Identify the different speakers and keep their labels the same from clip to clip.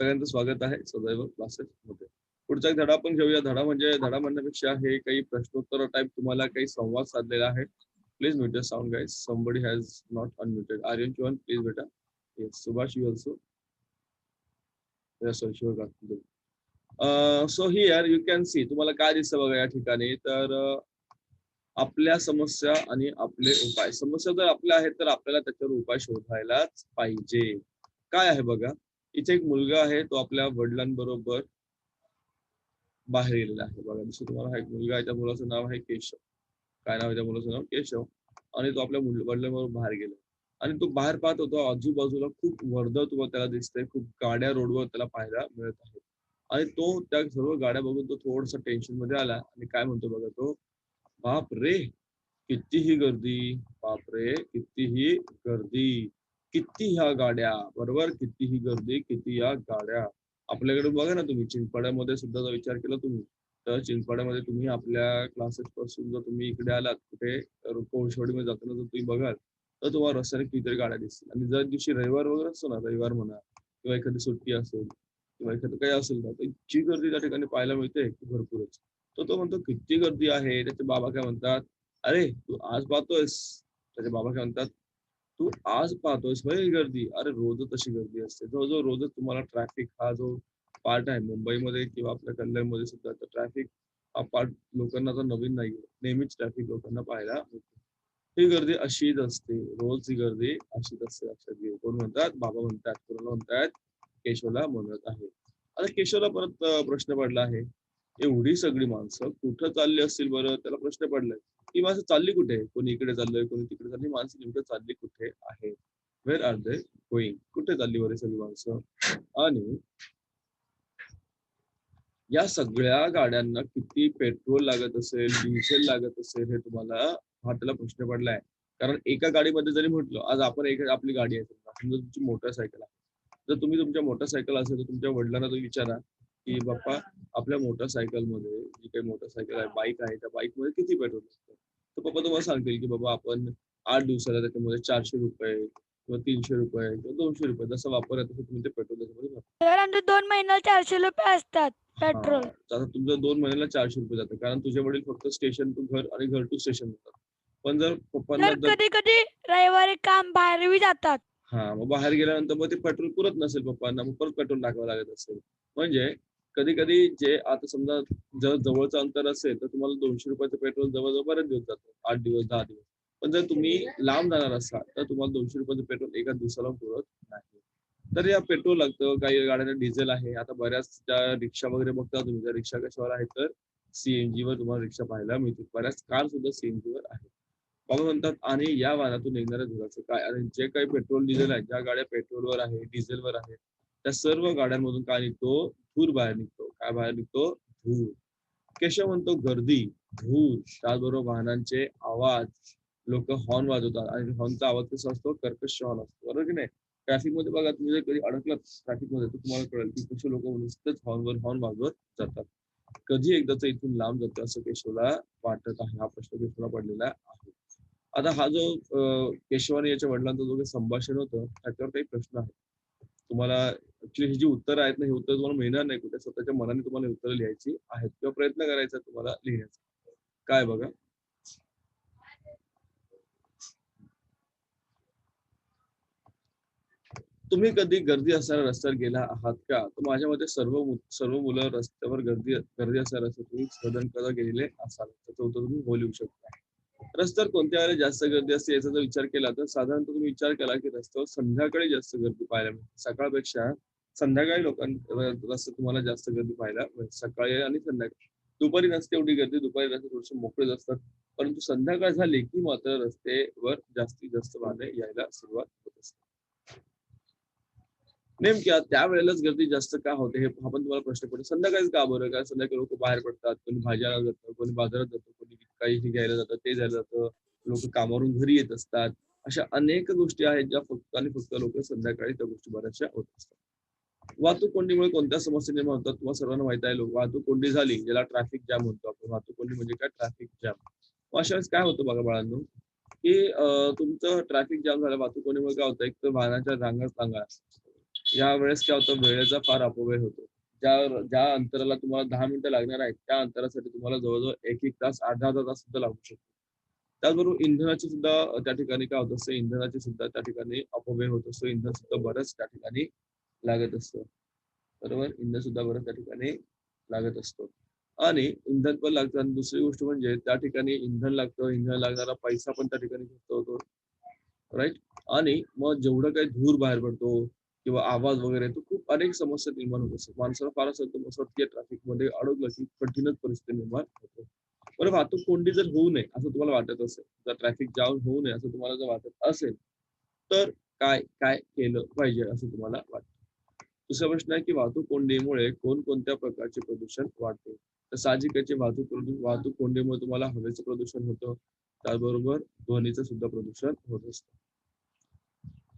Speaker 1: सगळ्यांचं स्वागत आहे. सदैव क्लासेस मध्ये. पुढचा एक धडा आपण घेऊया. धडा म्हणजे धडा म्हणण्यापेक्षा हे काही प्रश्नोत्तर टाईप तुम्हाला काही संवाद साधलेला आहे. Please mute the sound guys somebody has not unmuted Aryan's one please बेटा yes Subhash you also yes sure so here you can see तुम्हाला काय दिसतं बघा या ठिकाणी? तर uh, आपल्या समस्या आणि आपले उपाय. समस्या जर आपल्या आहेत तर आपल्याला त्याच्यावर उपाय शोधायलाच पाहिजे. काय आहे बघा? इथे एक मुलगा आहे तो आपल्या वडिलांबरोबर बाहेर गेलेला आहे. बघा दिसतो तुम्हाला हा एक मुलगा आहे त्या मुलाचं नाव आहे केशव. काय नाव आहे त्या मुलाचं नाव? केशव. आणि तो आपल्या वडिलांबरोबर बाहेर गेला. आणि तो बाहेर पाहत होता आजूबाजूला खूप वर्दळ तुम्हाला त्याला दिसतंय खूप गाड्या रोडवर त्याला पाहायला मिळत आहेत आणि तो त्या सर्व गाड्या बघून तो थोडासा टेन्शनमध्ये आला. आणि काय म्हणतो बघा तो? बाप रे कितीही गर्दी बाप रे कितीही गर्दी. किती ह्या गाड्या बरोबर? किती ही गर्दी किती या गाड्या. आपल्याकडे बघा ना तुम्ही चिंचपाड्यामध्ये सुद्धा जर विचार केला तुम्ही तर चिंचपाड्यामध्ये तुम्ही आपल्या क्लासेस पासून जर तुम्ही इकडे आलात कुठे कोळशेवाडीमध्ये जाताना जर तुम्ही बघाल तर तुम्हाला रस्त्याने कितीतरी गाड्या दिसतील. आणि जर दिवशी रविवार वगैरे असतो ना रविवार म्हणा किंवा एखादी सुट्टी असेल किंवा एखादं काही असेल ना तर जी गर्दी त्या ठिकाणी पाहायला मिळते भरपूरच. तर तो म्हणतो किती गर्दी आहे? त्याचे बाबा काय म्हणतात अरे तू आज पाहतोयस. त्याचे बाबा काय म्हणतात तू आज पाहतोयस भाई गर्दी? अरे रोजच तशी गर्दी असते. जो रोजच तुम्हाला ट्रॅफिक हा जो पार्ट आहे मुंबईमध्ये किंवा आपल्या कल्याणमध्ये सुद्धा ट्रॅफिक हा पार्ट लोकांना तर नवीन नाहीये. नेहमीच ट्रॅफिक लोकांना पाहायला मिळते. ही गर्दी अशीच असते. रोज ही गर्दी अशीच असते लक्षात घे. कोण म्हणतात? बाबा म्हणतात कोणाला म्हणतात? केशवला म्हणत आहे. आता केशवला परत प्रश्न पडला आहे. एवढी सगळी माणसं कुठं चालली असतील बरं? त्याला प्रश्न पडलाय. ही माणसं चालली कुठे? कोणी इकडे चाललंय कोणी तिकडे चालली माणसं नेमकं चालली कुठे आहे वेर आर दे गोईंग कुठे चालली बरे सगळी माणसं? आणि या सगळ्या गाड्यांना किती पेट्रोल लागत असेल डिझेल लागत असेल हे तुम्हाला हा त्याला प्रश्न पडलाय. कारण एका गाडीमध्ये जरी म्हटलं आज आपण एक आपली गाडी आहे समजा तुमची मोटरसायकल आहे. जर तुम्ही तुमच्या मोटरसायकल असेल तर तुमच्या वडिलांना तुम्ही विचारा की बाप्पा आपल्या मोटरसायकलमध्ये जी काही मोटरसायकल आहे बाईक आहे त्या बाईकमध्ये किती पेट्रोल असतं? तर पप्पा तुम्हाला सांगतील की बाबा आपण आठ दिवसाला त्याच्यामध्ये चारशे रुपये किंवा तीनशे रुपये किंवा दोनशे रुपये जसं वापर तसं तुम्ही ते पेट्रोल त्याच्यामध्ये
Speaker 2: आमचे दोन महिन्याला चारशे रुपये असतात पेट्रोल.
Speaker 1: आता तुमचं दोन महिन्याला चारशे रुपये जातं. कारण तुझे वडील फक्त स्टेशन टू घर आणि घर टू स्टेशन होतात पण जर पप्पांना जर
Speaker 2: कधी कधी रविवारी काम बाहेर बी जातात.
Speaker 1: हा मग बाहेर गेल्यानंतर मग ते पेट्रोल पुरत नसेल पप्पांना मग परत पेट्रोल टाकावं लागत असेल. म्हणजे कधी कधी जे आता समजा जर जवळचं अंतर असेल तर तुम्हाला दोनशे रुपयाचं पेट्रोल जवळजवळ बरेच दिवस जातो. आठ दिवस दहा दिवस. पण जर तुम्ही लांब जाणार असाल तर तुम्हाला दोनशे रुपयाचं पेट्रोल एका दिवसाला पुरत नाही. तर या पेट्रोल लागतं काही गाड्यांना डिझेल आहे. आता बऱ्याच ज्या रिक्षा वगैरे बघता तुम्ही ज्या रिक्षा कशावर आहे तर सीएनजी वर तुम्हाला रिक्षा पाहायला मिळतील. बऱ्याच कार सुद्धा सीएनजी वर आहे बाबा म्हणतात आणि या वाहनातून निघणाऱ्या धुराचं काय? आणि जे काही पेट्रोल डिझेल आहे ज्या गाड्या पेट्रोलवर आहे डिझेलवर आहे त्या सर्व गाड्यांमधून काय निघतो? धूर बाहेर निघतो. काय बाहेर निघतो? धूर केशव म्हणतो गर्दी धूर त्याचबरोबर वाहनांचे आवाज. लोक हॉर्न वाजवतात आणि हॉर्नचा आवाज कसा असतो? कर्कश हॉर्न असतो. बरोबर की नाही? ट्रॅफिकमध्ये बघा तुम्ही जर कधी अडकलात ट्रॅफिकमध्ये तर तुम्हाला कळेल की कसे लोक नुसतेच हॉर्नवर हॉर्न वाजवत जातात. कधी एकदाच इथून लांब जातो असं केशवला वाटत आहे. हा प्रश्न केशवला पडलेला आहे. आता हा जो केशवाने केशव आणि याच्या वडिलांचं जो काही संभाषण होतं त्याच्यावर काही प्रश्न आहे तुम्हाला ऍक्च्युली ही जी उत्तरं आहेत ना ही उत्तर तुम्हाला मिळणार नाही कुठे. स्वतःच्या मनाने तुम्हाला ही उत्तरं लिहायची आहेत किंवा प्रयत्न करायचा तुम्हाला लिहिण्याचा काय बघा? तुम्ही कधी गर्दी असणाऱ्या रस्त्यावर गेला आहात का? तर माझ्या मते सर्व सर्व मुलं रस्त्यावर गर्दी गर्दी असणाऱ्या रस्त्यात तुम्ही सदन कदा गेलेले असाल. त्याचं उत्तर तुम्ही हो लिहू शकता. रस्त्यावर कोणत्या वेळेला जास्त गर्दी असते याचा जर विचार केला तर साधारणतः तुम्ही विचार केला की रस्त्यावर संध्याकाळी जास्त गर्दी पाहायला मिळते. सकाळपेक्षा संध्याकाळी लोकांना रस्त्यात तुम्हाला जास्त गर्दी पाहायला मिळते. सकाळी आणि संध्याकाळी. दुपारी नसते एवढी गर्दी दुपारी रस्ते थोडेसे मोकळेच असतात. परंतु संध्याकाळ झाली की मात्र रस्तेवर जास्तीत जास्त वाहने यायला सुरुवात होत असते. नेमक्या त्यावेळेलाच गर्दी जास्त का होते हे आपण तुम्हाला प्रश्न पडतो. संध्याकाळीच का बरं? का संध्याकाळी लोक बाहेर पडतात कोणी भाज्याला जातं कोणी बाजारात जातं कोणी काही घ्यायला जातं ते जायला जातं. लोक कामावरून घरी येत असतात. अशा अनेक गोष्टी आहेत ज्या फक्त आणि फक्त लोक संध्याकाळी त्या गोष्टी बऱ्याचशा होत असतात. वाहतूक कोंडीमुळे कोणत्या समस्या निर्माण होतात? तुम्हाला सर्वांना माहीत आहे लोक वाहतूक कोंडी झाली ज्याला ट्रॅफिक जॅम म्हणतो आपण. वाहतूक कोंडी म्हणजे काय? ट्रॅफिक जॅम अशा वेळेस काय होतं बघा बाळांनो? की तुमचं ट्रॅफिक जॅम झालं वाहतूक कोंडीमुळे काय होतं? एक तर वाहनाच्या रांगा रांगा या वेळेस काय होतं वेळेचा फार अपव्यय होतो. ज्या ज्या अंतराला तुम्हाला दहा मिनिटं लागणार आहेत त्या अंतरासाठी तुम्हाला जवळजवळ एक एक तास अर्धा अर्धा तास सुद्धा लागू शकतो. त्याचबरोबर इंधनाची सुद्धा त्या ठिकाणी काय होत असतं इंधनाची सुद्धा त्या ठिकाणी अपव्यय होत असतो. इंधन सुद्धा बरंच त्या ठिकाणी लागत असतं. बरोबर? इंधन सुद्धा बरंच त्या ठिकाणी लागत असतो. आणि इंधन पण लागतं. आणि दुसरी गोष्ट म्हणजे त्या ठिकाणी इंधन लागतं. इंधन लागणारा पैसा पण त्या ठिकाणी खर्च होतो. राईट आणि मग जेवढं काही धूर बाहेर पडतो किंवा आवाज वगैरे तो खूप अनेक समस्या निर्माण होत असतात. माणसाला फार असं असं वाटतं ट्रॅफिकमध्ये अडकलं की कठीणच परिस्थिती निर्माण होते. बरं वाहतूक कोंडी जर होऊ नये असं तुम्हाला वाटत असेल जर ट्रॅफिक जाम होऊ नये असं तुम्हाला जर वाटत असेल तर काय काय केलं पाहिजे असं तुम्हाला वाटतं? दुसरा प्रश्न आहे की वाहतूक कोंडीमुळे कोणकोणत्या प्रकारचे प्रदूषण वाढते? तर साहजिकचे वाहतूक प्रदूषण वाहतूक कोंडीमुळे तुम्हाला हवेचं प्रदूषण होतं. त्याचबरोबर ध्वनीचं सुद्धा प्रदूषण होत असतं.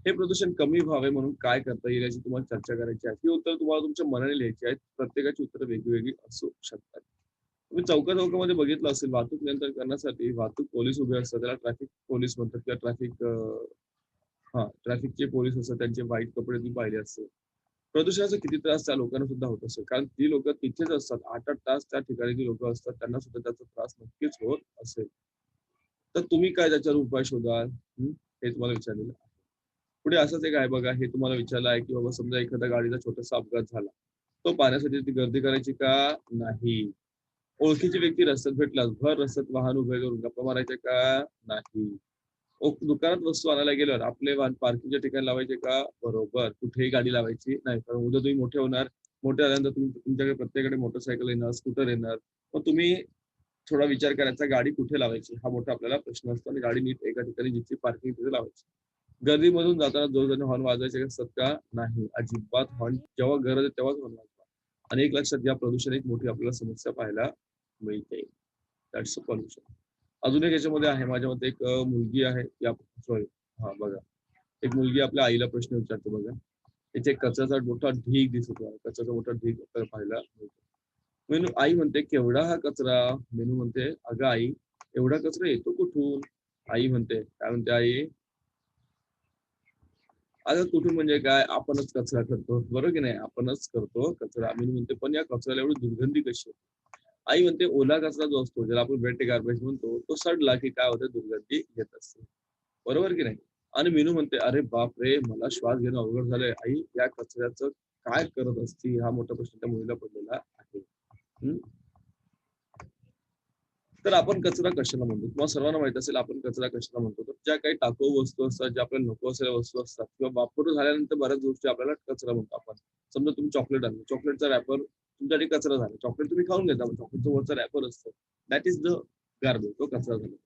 Speaker 1: हे प्रदूषण कमी व्हावे म्हणून काय करता येईल याची तुम्हाला चर्चा करायची आहे. ही उत्तर तुम्हाला तुमच्या मनाने लिहायची आहेत. प्रत्येकाची उत्तरं वेगवेगळी असू शकतात. तुम्ही चौका चौकामध्ये बघितलं असेल वाहतूक नियंत्रण करण्यासाठी वाहतूक पोलीस उभे असतात. त्याला ट्रॅफिक पोलीस म्हणतात किंवा ट्रॅफिक हा ट्रॅफिकचे पोलीस असतात. त्यांचे व्हाईट कपडे तुम्ही पाहिले असतात प्रदूषणाचा किती त्रास त्या लोकांना सुद्धा होत असेल. कारण ती लोक तिथेच असतात. आठ आठ तास त्या ठिकाणी जी लोक असतात. त्यांना सुद्धा त्याचा त्रास नक्कीच होत असेल. तर तुम्ही काय त्याच्यावर उपाय शोधाल? हे? तुम्हाला विचारलेलं पुढे असंच एक आहे बघा हे तुम्हाला विचारलं आहे की बाबा समजा एखाद्या गाडीचा छोटासा अपघात झाला तो पाहण्यासाठी ती गर्दी करायची का नाही? ओळखीची व्यक्ती रस्त्यात भेटलास भर रस्त्यात वाहन उभे करून गप्पा मारायचे का नाही? ओ- दुकानात वस्तू आणायला गेल्यावर आपले वाहन पार्किंगच्या ठिकाणी लावायचे का? बरोबर. कुठेही गाडी लावायची नाही कारण उद्या तुम्ही मोठे होणार मोठे झाल्यानंतर तुम्ही तुमच्याकडे प्रत्येकाकडे मोटरसायकल येणार स्कूटर येणार. मग तुम्ही थोडा विचार करायचा गाडी कुठे लावायची? हा मोठा आपल्याला प्रश्न असतो आणि गाडी नीट एका ठिकाणी जिथे पार्किंग तिथे लावायची. गर्दीमधून जाताना जोरजोराने हॉर्न वाजवायचे सत्ता नाही. अजिबात हॉर्न जेव्हा गरज आहे तेव्हाच हॉर्न वाजवा. आणि एक लक्षात घ्या प्रदूषण एक मोठी आपल्याला समस्या पाहायला मिळते. दॅट्स पॉल्युशन अजून एक याच्यामध्ये आहे माझ्या मते एक मुलगी आहे. या सॉरी हा बघा. एक मुलगी आपल्या आईला प्रश्न विचारते बघा. तिथे कचऱ्याचा मोठा ढीग दिसत आहे. कचऱ्याचा मोठा ढीग पाहायला मिळतो. मेनू आई म्हणते केवढा हा कचरा? मेनू म्हणते अगं आई एवढा कचरा येतो कुठून? आई म्हणते काय म्हणते आई? आता कुठून म्हणजे काय? आपणच कचरा करतो. बरोबर की नाही? आपणच करतो कचरा. आम्ही म्हणते पण या कचऱ्याला एवढी दुर्गंधी कशी आई म्हणते ओला कचरा जो असतो ज्याला आपण वेट गार्बेज म्हणतो तो सडला की काय होतं? दुर्गंधी येत असते. बरोबर की नाही? आणि मीनू म्हणते अरे बाप रे मला श्वास घेणं अवघड झालंय. आई या कचऱ्याचं काय करत असती? हा मोठा प्रश्न त्या मुलीला पडलेला आहे. हम्म? तर आपण कचरा कशाला म्हणतो? तुम्हाला सर्वांना माहीत असेल आपण कचरा कशाला म्हणतो? तर ज्या काही टाकाऊ वस्तू असतात ज्या आपल्याला नको असलेल्या वस्तू असतात किंवा वापर झाल्यानंतर बऱ्याच गोष्टी आपल्याला कचरा म्हणतो आपण. समजा तुम्ही चॉकलेट आणलं. चॉकलेटचा रॅपर तुमच्यासाठी कचरा झाला. चॉकलेट तुम्ही खाऊन घेता पण चॉकलेटचं वरचा रॅपर असतो. दॅट इज द गार्बेज तो कचरा झाला.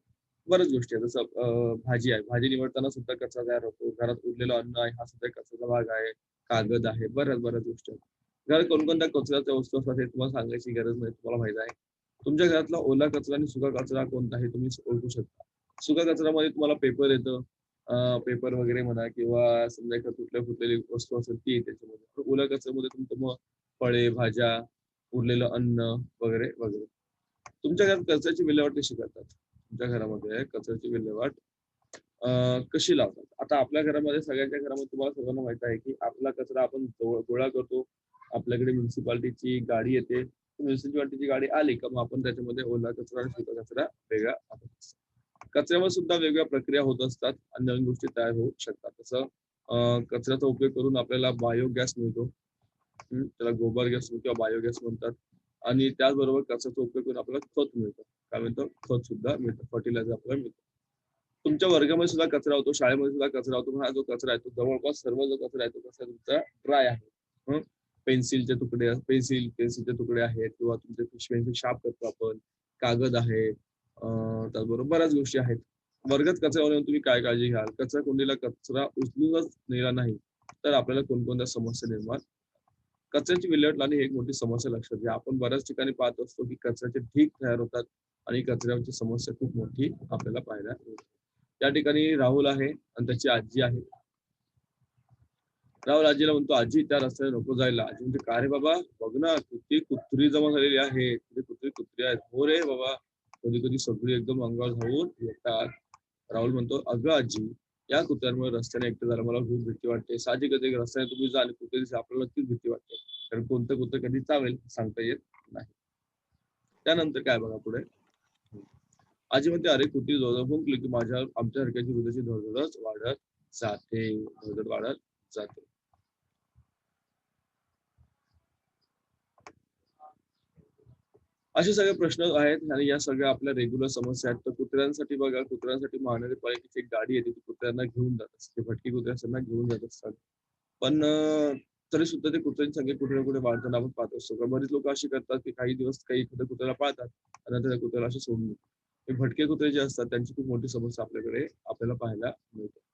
Speaker 1: बऱ्याच गोष्टी आहेत. जसं भाजी आहे. भाजी निवडताना सुद्धा कचरा तयार होतो. घरात उरलेलं अन्न आहे हा सुद्धा कचऱ्याचा भाग आहे. कागद आहे. बऱ्याच बऱ्याच गोष्टी आहेत. घरात कोणकोणत्या कचऱ्याच्या वस्तू असतात हे तुम्हाला सांगायची गरज नाही. तुम्हाला माहीत आहे. तुमच्या घरातला ओला कचरा आणि सुका कचरा कोणता हे तुम्ही ओळखू शकता. सुका कचऱ्यामध्ये तुम्हाला पेपर येतं. पेपर वगैरे म्हणा किंवा समजा एखाद तुटल्या फुटलेली वस्तू असेल ती त्याच्यामध्ये. पण ओल्या कचऱ्यामध्ये तुमचं मग फळे भाज्या उरलेलं अन्न वगैरे वगैरे. तुमच्या घरात कचऱ्याची विल्हेवाट कशी करतात? तुमच्या घरामध्ये कचऱ्याची विल्हेवाट कशी लावतात? आता आपल्या घरामध्ये सगळ्यांच्या घरामध्ये तुम्हाला सगळ्यांना माहीत आहे की आपला कचरा आपण गोळा करतो. आपल्याकडे म्युन्सिपाल्टीची गाडी येते. म्युन्सिपाल्टीची गाडी आली का मग आपण त्याच्यामध्ये ओला कचरा आणि सुका कचरा वेगळा कचऱ्यावर सुद्धा वेगवेगळ्या प्रक्रिया होत असतात आणि नवीन गोष्टी तयार होऊ शकतात. तसं कचऱ्याचा उपयोग करून आपल्याला बायोगॅस मिळतो. त्याला गोबर गॅस किंवा बायोगॅस म्हणतात. आणि त्याचबरोबर कचऱ्याचा उपयोग करून आपल्याला खत मिळतं. काय म्हणतो खत सुद्धा मिळतं. फर्टिलायझर आपल्याला मिळतं. तुमच्या वर्गामध्ये सुद्धा कचरा होतो शाळेमध्ये सुद्धा कचरा होतो पण हा जो कचरा आहे तो जवळपास सर्व जो कचरा आहे तो कचरा तुमचा ड्राय आहे. पेन्सिलचे तुकडे पेन्सिल पेन्सिलचे तुकडे आहेत किंवा तुमचे पिशव्यांचे शाप करतो आपण कागद आहे त्याचबरोबर बऱ्याच गोष्टी आहेत. वर्गात कचरा तुम्ही काय काळजी घ्याल? कचरा कोंडीला कचरा उचलूनच नेला नाही तर आपल्याला कोणकोणत्या समस्या निर्माण? कचऱ्याची विल्हेवाट लावणे ही एक मोठी समस्या लक्षात घ्या. आपण बऱ्याच ठिकाणी पाहत असतो की कचऱ्याचे ढीग तयार होतात आणि कचऱ्याची समस्या खूप मोठी आपल्याला पाहायला मिळते. त्या ठिकाणी राहुल आहे आणि त्याची आजी आहे. राहुल आजीला म्हणतो आजी त्या रस्त्याने नको जायला. आजी म्हणजे का रे बाबा? बघ ना किती कुत्री जमा झालेली आहे. किती कुत्री कुत्री आहेत. हो रे बाबा. कधी कधी सगळी एकदम अंगावर धावून येतात. राहुल म्हणतो अगं आजी या कुत्र्यांमुळे रस्त्याने एकटं झाला मला खूप भीती वाटते. साहजिकच एक रस्त्याने तुम्ही जा आणि आपल्याला नक्कीच भीती वाटते. कारण कोणतं कुत्र कधी चावेल सांगता येत नाही. त्यानंतर काय बघा पुढे. आजी म्हणते अरे कुत्री जोरदार भुंकली की माझ्या आमच्या हरक्याची हृदयाची धडधडच वाढत जाते. धडधड वाढत जाते. असे सगळे प्रश्न आहेत आणि या सगळ्या आपल्या रेग्युलर समस्या आहेत. तर कुत्र्यांसाठी बघा कुत्र्यांसाठी महानगरपालिकेची एक गाडी येते ती कुत्र्यांना घेऊन जात असते भटकी कुत्रे घेऊन जात असतात. पण तरी सुद्धा ते कुत्र्यांची संख्या कुठे ना कुठे वाढताना आपण पाहत असतो बरीच लोक अशी करतात की काही दिवस काही एखाद्या कुत्र्याला पाळतात आणि त्या कुत्र्याला असे सोडून भटके कुत्रे जे असतात त्यांची खूप मोठी समस्या आपल्याकडे आपल्याला पाहायला मिळते.